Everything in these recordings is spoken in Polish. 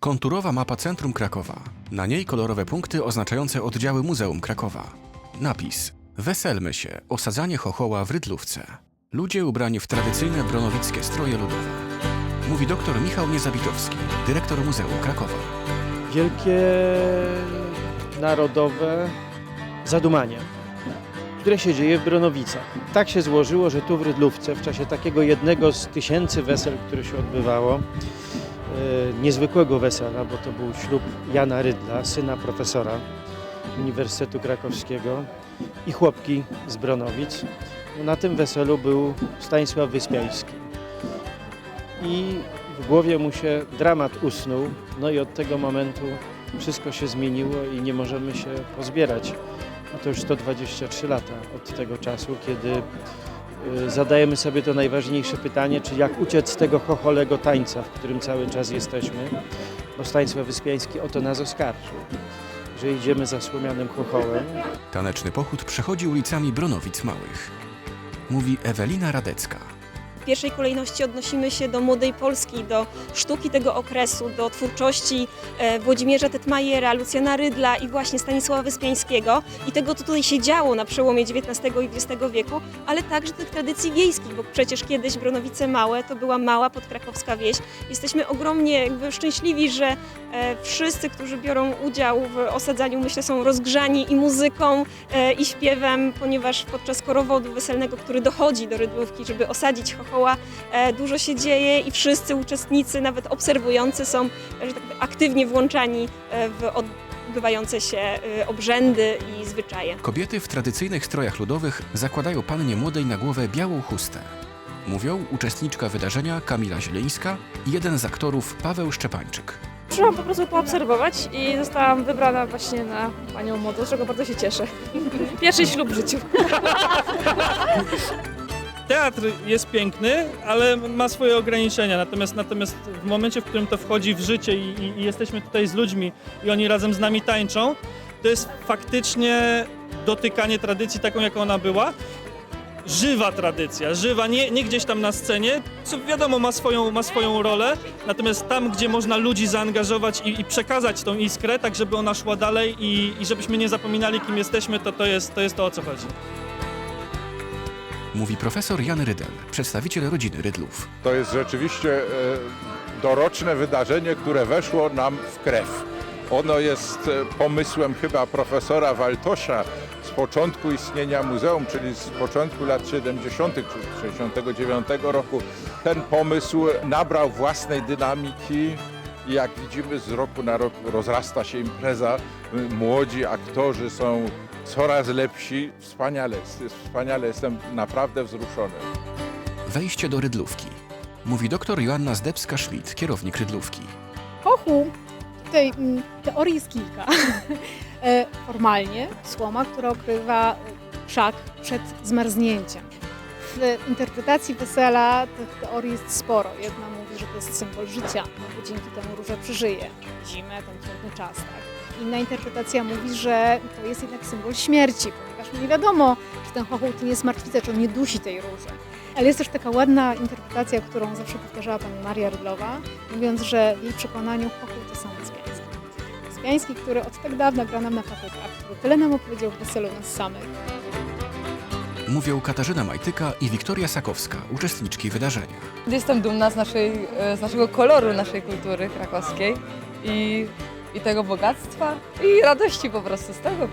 Konturowa mapa centrum Krakowa. Na niej kolorowe punkty oznaczające oddziały Muzeum Krakowa. Napis: Weselmy się, osadzanie chochoła w Rydlówce. Ludzie ubrani w tradycyjne bronowickie stroje ludowe. Mówi dr Michał Niezabitowski, dyrektor Muzeum Krakowa. wielkie narodowe zadumanie, które się dzieje w Bronowicach. Tak się złożyło, że tu w Rydlówce w czasie takiego jednego z tysięcy wesel, które się odbywało, niezwykłego wesela, bo to był ślub Jana Rydla, syna profesora Uniwersytetu Krakowskiego i chłopki z Bronowic. No, na tym weselu był Stanisław Wyspiański. I w głowie mu się dramat usnął, no i od tego momentu wszystko się zmieniło i nie możemy się pozbierać. No to już 123 lata od tego czasu, kiedy zadajemy sobie to najważniejsze pytanie, czy jak uciec z tego chocholego tańca, w którym cały czas jesteśmy, bo Stanisław Wyspiański o to nas oskarżył, że idziemy za słomianym chochołem, Taneczny pochód przechodzi ulicami Bronowic Małych. Mówi Ewelina Radecka. W pierwszej kolejności odnosimy się do młodej Polski, do sztuki tego okresu, do twórczości e, Włodzimierza Tetmajera, Lucjana Rydla i właśnie Stanisława Wyspiańskiego i tego, co tutaj się działo na przełomie XIX i XX wieku, ale także tych tradycji wiejskich, bo przecież kiedyś Bronowice Małe to była mała podkrakowska wieś. Jesteśmy ogromnie szczęśliwi, że e, wszyscy, którzy biorą udział w osadzaniu, myślę, są rozgrzani i muzyką, e, i śpiewem, ponieważ podczas korowodu weselnego, który dochodzi do Rydlówki, żeby osadzić chochoła, e, dużo się dzieje i wszyscy uczestnicy, nawet obserwujący są że tak aktywnie włączani e, w odbywające się e, obrzędy i zwyczaje. Kobiety w tradycyjnych strojach ludowych zakładają pannie młodej na głowę białą chustę. Mówią uczestniczka wydarzenia Kamila Zieleńska i jeden z aktorów Paweł Szczepańczyk. Przyszłam po prostu poobserwować i zostałam wybrana właśnie na panią młodą, z czego bardzo się cieszę. Pierwszy ślub w życiu. teatr jest piękny, ale ma swoje ograniczenia. Natomiast, natomiast w momencie, w którym to wchodzi w życie i, i, i jesteśmy tutaj z ludźmi i oni razem z nami tańczą, to jest faktycznie dotykanie tradycji taką, jaką ona była. Żywa tradycja, żywa, nie, nie gdzieś tam na scenie, co wiadomo ma swoją, ma swoją rolę, natomiast tam, gdzie można ludzi zaangażować i, i przekazać tą iskrę, tak żeby ona szła dalej i, i żebyśmy nie zapominali, kim jesteśmy, to to jest to, jest to o co chodzi. Mówi profesor Jan Rydel, przedstawiciel rodziny Rydlów. To jest rzeczywiście e, doroczne wydarzenie, które weszło nam w krew. Ono jest e, pomysłem chyba profesora Waltosia z początku istnienia muzeum, czyli z początku lat 70., czy 69 roku. Ten pomysł nabrał własnej dynamiki i jak widzimy z roku na rok rozrasta się impreza. Młodzi aktorzy są coraz lepsi. Wspaniale, wspaniale jestem naprawdę wzruszony. Wejście do Rydlówki. Mówi dr Joanna Zdebska-Schmidt, kierownik Rydlówki. Kochu tutaj mm, teorii jest kilka. E, Formalnie słoma, która okrywa krzak przed zmarznięciem. W interpretacji wesela tych teorii jest sporo. Jedna mówi, że to jest symbol życia, no bo dzięki temu róża przeżyje zimę, ten trudny czas. Tak? Inna interpretacja mówi, że to jest jednak symbol śmierci, ponieważ nie wiadomo, czy ten chochoł to nie jest martwica, czy on nie dusi tej róży. Ale jest też taka ładna interpretacja, którą zawsze powtarzała pani Maria Rydlowa, mówiąc, że w jej przekonaniu chochoł to sam Wyspiański. Wyspiański, który od tak dawna gra nam na patykach, który tyle nam opowiedział w weselu nas samych. Mówią Katarzyna Majtyka i Wiktoria Sakowska, uczestniczki wydarzenia. Jestem dumna z, naszej, e, z naszego koloru naszej kultury krakowskiej i, i tego bogactwa i radości po prostu z tego.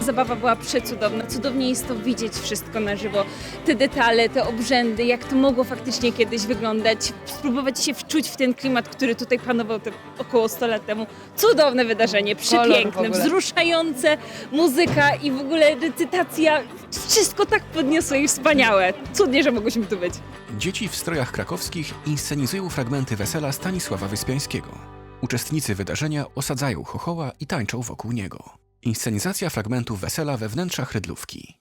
Zabawa była przecudowna. Cudownie jest to widzieć wszystko na żywo. Te detale, te obrzędy, jak to mogło faktycznie kiedyś wyglądać. Spróbować się wczuć w ten klimat, który tutaj panował te około 100 lat temu. Cudowne wydarzenie, przepiękne, wzruszające, muzyka i w ogóle recytacja. Wszystko tak podniosłe i wspaniałe. Cudnie, że mogłyśmy tu być. Dzieci w strojach krakowskich inscenizują fragmenty wesela Stanisława Wyspiańskiego. Uczestnicy wydarzenia osadzają chochoła i tańczą wokół niego. Inscenizacja fragmentów wesela we wnętrzach Rydlówki.